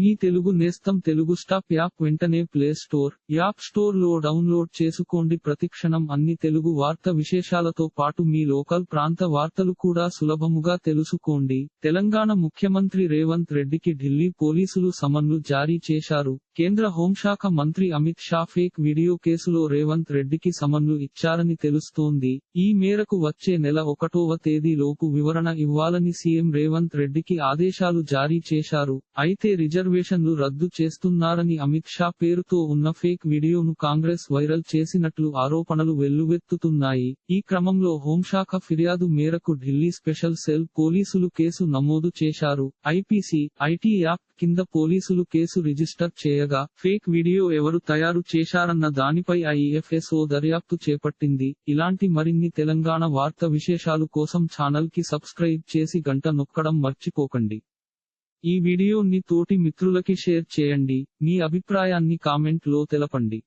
మీ తెలుగు నేస్తం Telugu stop app వెంటనే play store app స్టోర్లో డౌన్లోడ్ చేసుకోండి. ప్రతిక్షణం అన్ని తెలుగు వార్త విశేషాలతో పాటు మీ లోకల్ ప్రాంత వార్తలు కూడా సులభముగా తెలుసుకోండి. తెలంగాణ ముఖ్యమంత్రి రేవంత్ రెడ్డికి ఢిల్లీ పోలీసులు సమన్లు జారీ చేశారు. కేంద్ర హోంశాఖ మంత్రి అమిత్ షా ఫేక్ వీడియో కేసులో రేవంత్ రెడ్డికి సమన్లు ఇచ్చారని తెలుస్తోంది. ఈ మేరకు వచ్చే నెల ఒకటోవ తేదీ లోపు వివరణ ఇవ్వాలని సీఎం రేవంత్ రెడ్డికి ఆదేశాలు జారీ చేశారు. అయితే రిజర్వేషన్లు రద్దు చేస్తున్నారని అమిత్ షా పేరుతో ఉన్న ఫేక్ వీడియోను కాంగ్రెస్ వైరల్ చేసినట్లు ఆరోపణలు వెల్లువెత్తుతున్నాయి. ఈ క్రమంలో హోంశాఖ ఫిర్యాదు మేరకు ఢిల్లీ స్పెషల్ సెల్ పోలీసులు కేసు నమోదు చేశారు. ఐపీసీ ఐటీ యాప్ కింద పోలీసులు కేసు రిజిస్టర్ చేయగా ఫేక్ వీడియో ఎవరు తయారు చేశారన్న దానిపై ఐఎఫ్ఎస్ఓ దర్యాప్తు చేపట్టింది. ఇలాంటి మరిన్ని తెలంగాణ వార్త విశేషాలు కోసం ఛానల్కి సబ్స్క్రైబ్ చేసి గంట నొక్కడం మర్చిపోకండి. ఈ వీడియోని తోటి మిత్రులకి షేర్ చేయండి. మీ అభిప్రాయాన్ని కామెంట్లో తెలపండి.